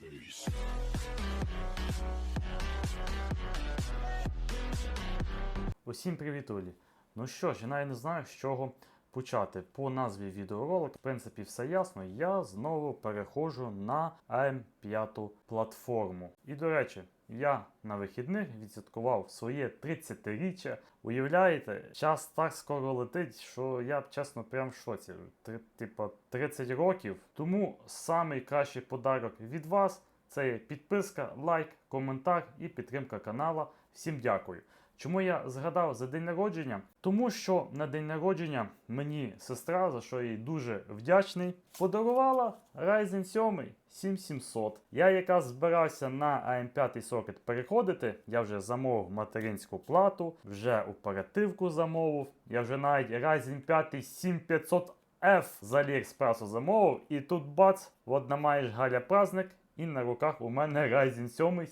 face. Усім привіт, Олі. Ну що ж, я навіть не знаю, з чого почати. По назві відеоролик, в принципі, все ясно. Я знову переходжу на AM5 платформу. І до речі, я на вихідних відсвяткував своє 30-річчя. Уявляєте, час так скоро летить, що я чесно прям в шоці. Три- Типа 30 років. Тому самий кращий подарок від вас це підписка, лайк, коментар і підтримка канала. Всім дякую. Чому я згадав за день народження? Тому що на день народження мені сестра, за що я їй дуже вдячний, подарувала Ryzen 7 7700. Я якраз збирався на AM5 сокет переходити. Я вже замовив материнську плату, вже оперативку замовив. Я вже навіть Ryzen 5 7500F з Aliexpress замовив. І тут бац, от на маєш Галя праздник, і на руках у мене Ryzen 7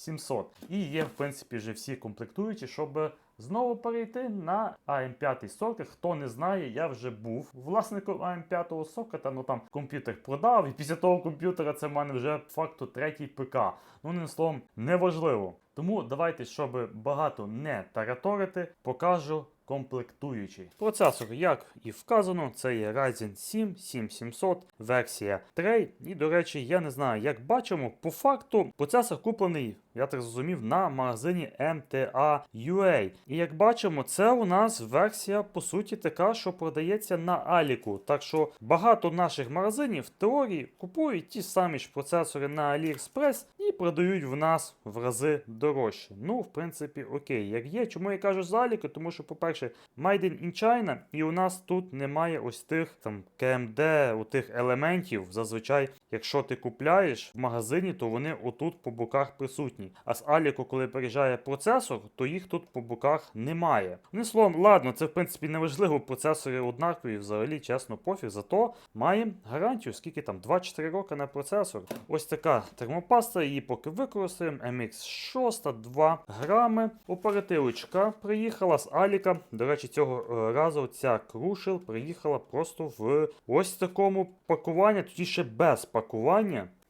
7700. І є, в принципі, вже всі комплектуючі, щоб знову перейти на AM5 сокет. Хто не знає, я вже був власником AM5 сокета, ну там комп'ютер продав, і після того комп'ютера це в мене вже факту третій ПК. Ну, ним словом, неважливо. Тому давайте, щоб багато не тараторити, покажу комплектуючий. Процесор, як і вказано, це є Ryzen 7 7700 версія 3. І, до речі, я не знаю, як бачимо, по факту процесор куплений, я так зрозумів, на магазині MTA UA. І як бачимо, це у нас версія, по суті, така, що продається на Аліку. Так що багато наших магазинів в теорії купують ті самі ж процесори на AliExpress і продають в нас в рази дорожче. Ну, в принципі, окей, як є. Чому я кажу з Аліки? Тому що, по-перше, Made in China, і у нас тут немає ось тих там КМД, у тих елементів. Зазвичай, якщо ти купляєш в магазині, то вони отут по боках присутні. А з Аліку, коли приїжджає процесор, то їх тут по боках немає. Ну, словом, ладно, це в принципі не важливо, процесори однакові, взагалі, чесно, пофіг. Зато маємо гарантію, скільки там 2-4 роки на процесор. Ось така термопаста, її поки використаємо. MX 6, 2 грами. Оперативочка приїхала з Аліка. До речі, цього е, разу ця крушел приїхала просто в ось такому пакуванні, тоді ще без пакування.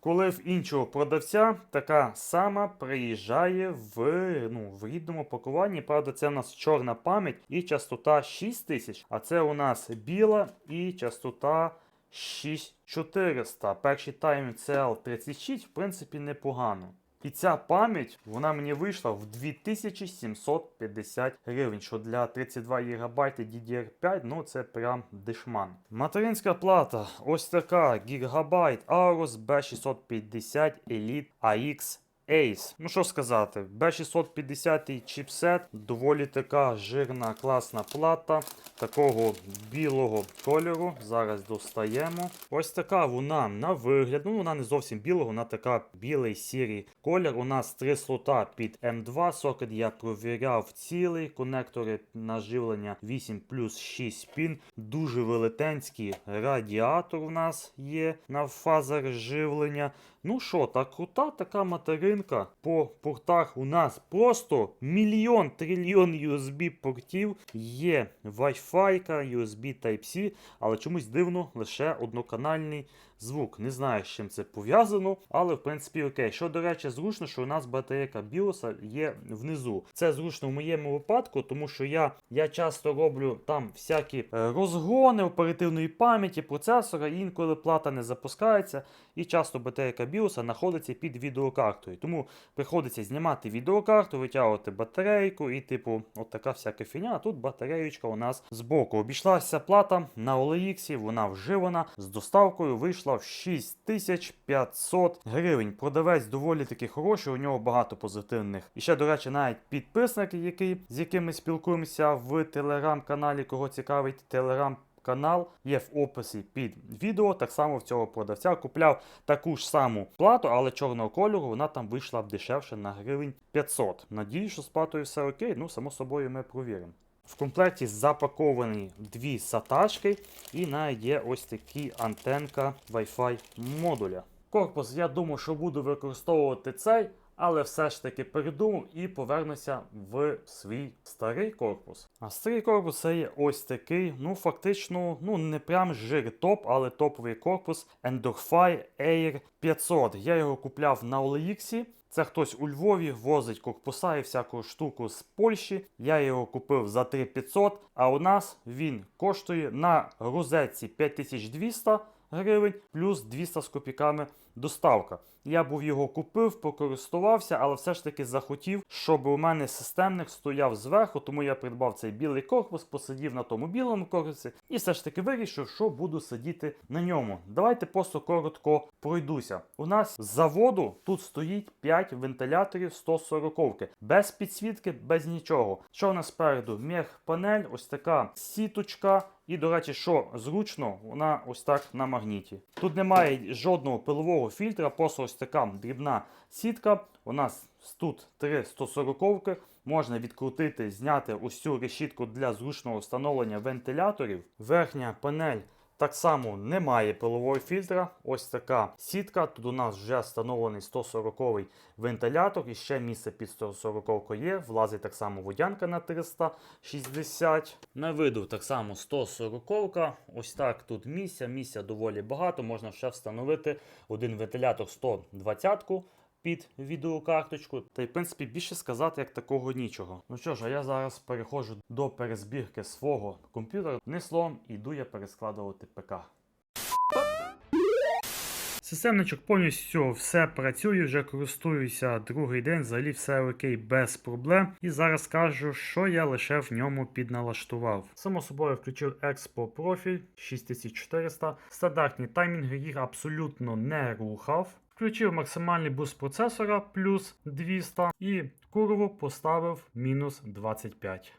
Коли в іншого продавця така сама приїжджає в, ну, в рідному пакуванні. Правда, це у нас чорна пам'ять і частота 6000, а це у нас біла і частота 6400. Перший тайм CL36, в принципі, непогано. І ця пам'ять вона мені вийшла в 2750 гривень, що для 32 ГБ DDR5, ну це прям дешман. Материнська плата ось така Gigabyte Aorus B650 Elite AX Ace. Ну що сказати, B650 чіпсет, доволі така жирна, класна плата, такого білого кольору. Зараз достаємо. Ось така вона на вигляд. Ну, вона не зовсім білого, вона така білий сірий колір. У нас три слота під М2. Сокет я провіряв цілий. Конектори на живлення 8 плюс 6 пін. Дуже велетенський радіатор у нас є на фазах живлення. Ну що, так крута така материнка. По портах у нас просто мільйон трильйон USB портів. Є Wi-Fi, USB Type-C, але чомусь дивно лише одноканальний звук. Не знаю, з чим це пов'язано, але в принципі окей. Що, до речі, зручно, що у нас батарейка BIOS є внизу. Це зручно в моєму випадку, тому що я, я часто роблю там всякі е, розгони оперативної пам'яті, процесора, і інколи плата не запускається, і часто батарейка BIOS знаходиться під відеокартою. Тому приходиться знімати відеокарту, витягувати батарейку і, типу, от така всяка фіня. А тут батареєчка у нас збоку. Обійшлася плата на OLX, вона вживана з доставкою вийшла в 6500 гривень. Продавець доволі таки хороший, у нього багато позитивних. І ще, до речі, навіть підписник, який, з яким ми спілкуємося в телеграм-каналі, кого цікавить телеграм. Канал є в описі під відео. Так само в цього продавця купляв таку ж саму плату, але чорного кольору вона там вийшла б дешевше на гривень 500. Надіюсь, що з платою все окей. Ну, само собою, ми провіримо. В комплекті запаковані дві саташки і навіть є ось такі антенка Wi-Fi модуля. Корпус, я думаю, що буду використовувати цей, але все ж таки передумав і повернуся в свій старий корпус. А старий корпус це є ось такий, ну фактично, ну не прям жир топ, але топовий корпус Endorphi Air 500. Я його купляв на OLX. Це хтось у Львові возить корпуса і всяку штуку з Польщі. Я його купив за 3500, а у нас він коштує на розетці 5200 гривень плюс 200 з копійками доставка. Я був його купив, покористувався, але все ж таки захотів, щоб у мене системник стояв зверху, тому я придбав цей білий корпус, посидів на тому білому корпусі і все ж таки вирішив, що буду сидіти на ньому. Давайте просто коротко пройдуся. У нас з заводу тут стоїть 5 вентиляторів 140 без підсвітки, без нічого. Що у нас спереду? Мех панель, ось така сіточка. І, до речі, що зручно, вона ось так на магніті. Тут немає жодного пилового фільтра, просто ось така дрібна сітка. У нас тут три 140 Можна відкрутити, зняти ось цю решітку для зручного встановлення вентиляторів. Верхня панель так само немає пилового фільтра. Ось така сітка. Тут у нас вже встановлений 140 вентилятор. І ще місце під 140 є. Влазить так само водянка на 360. На виду так само 140. Ось так тут місця. Місця доволі багато. Можна ще встановити один вентилятор 120 під відеокарточку. Та й в принципі більше сказати як такого нічого. Ну що ж, а я зараз переходжу до перезбірки свого комп'ютера. Не словом, іду я перескладувати ПК. Системничок повністю все працює, вже користуюся другий день, взагалі все окей без проблем. І зараз скажу, що я лише в ньому підналаштував. Само собою включив Expo профіль 6400. Стандартні таймінги їх абсолютно не рухав. Включив максимальний буст процесора плюс 200 і курву поставив мінус 25.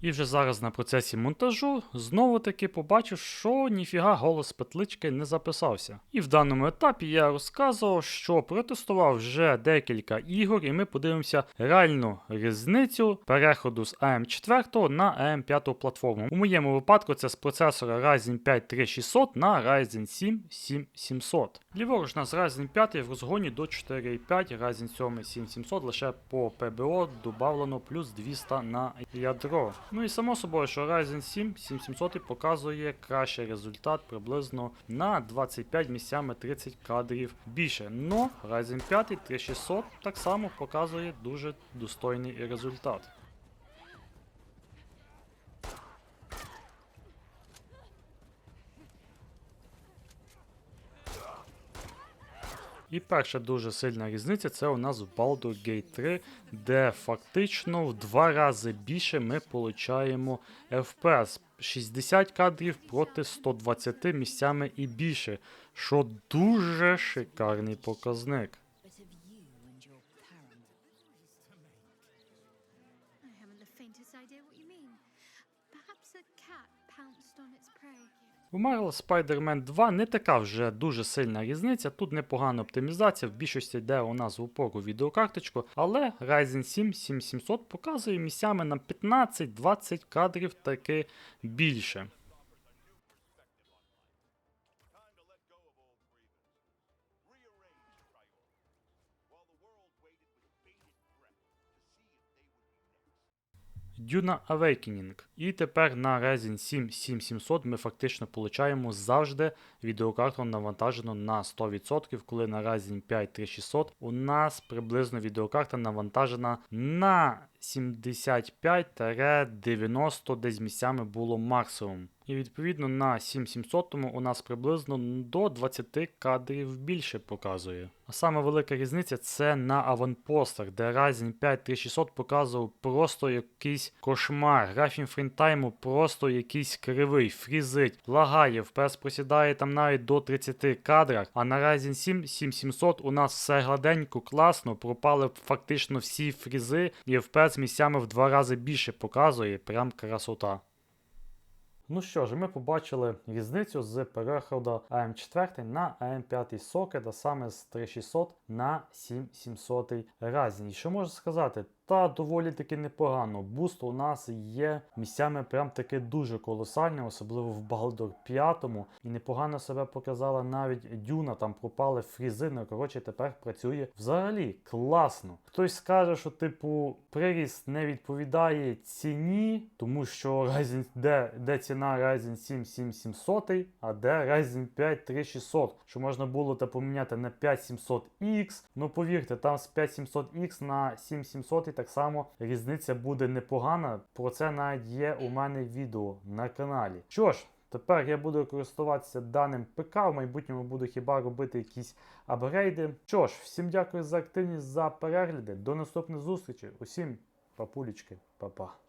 І вже зараз на процесі монтажу знову таки побачив, що ніфіга голос петлички не записався. І в даному етапі я розказував, що протестував вже декілька ігор, і ми подивимося реальну різницю переходу з AM4 на AM5 платформу. У моєму випадку це з процесора Ryzen 5 3600 на Ryzen 7 7700. Ліворуч у нас Ryzen 5 в розгоні до 4.5, Ryzen 7 7700 лише по PBO додавлено плюс 200 на ядро. Ну і само собою, що Ryzen 7 7700 показує кращий результат приблизно на 25 місцями 30 кадрів більше. Но Ryzen 5 3600 так само показує дуже достойний результат. І перша дуже сильна різниця це у нас в Baldur's Gate 3, де фактично в два рази більше ми получаємо FPS. 60 кадрів проти 120 місцями і більше, що дуже шикарний показник. У Marvel Spider-Man 2 не така вже дуже сильна різниця. Тут непогана оптимізація, в більшості йде у нас в упору відеокарточку, але Ryzen 7 7700 показує місцями на 15-20 кадрів таки більше. Duna Awakening. І тепер на Ryzen 7 7700 ми фактично получаємо завжди відеокарту навантажену на 100%, коли на Ryzen 5 3600 у нас приблизно відеокарта навантажена на 75-90 десь місцями було максимум. І відповідно на 7700 у нас приблизно до 20 кадрів більше показує. А саме велика різниця це на аванпостах, де Ryzen 5 3600 показував просто якийсь кошмар. Графін фрінтайму просто якийсь кривий, фрізить, лагає, FPS просідає там навіть до 30 кадрах. А на Ryzen 7 7700 у нас все гладенько, класно, пропали фактично всі фрізи, і FPS місцями в два рази більше показує, прям красота. Ну що ж, ми побачили різницю з переходу AM4 на AM5 сокет, а саме з 3600 на 7700 разні. І що можу сказати? Та доволі таки непогано. Буст у нас є місцями прям таки дуже колосальний, особливо в Балдор 5. І непогано себе показала навіть Дюна, там пропали фрізи. Ну, коротше, тепер працює взагалі класно. Хтось скаже, що типу приріст не відповідає ціні, тому що Ryzen, де, де ціна Ryzen 7 7700, а де Ryzen 5 3600, що можна було та поміняти на 5700X. Ну повірте, там з 5700X на 7700 так само різниця буде непогана. Про це навіть є у мене відео на каналі. Що ж, Тепер я буду користуватися даним ПК. В майбутньому буду хіба робити якісь апгрейди. Що ж, всім дякую за активність, за перегляди. До наступних зустрічей. Усім папулечки, па-па.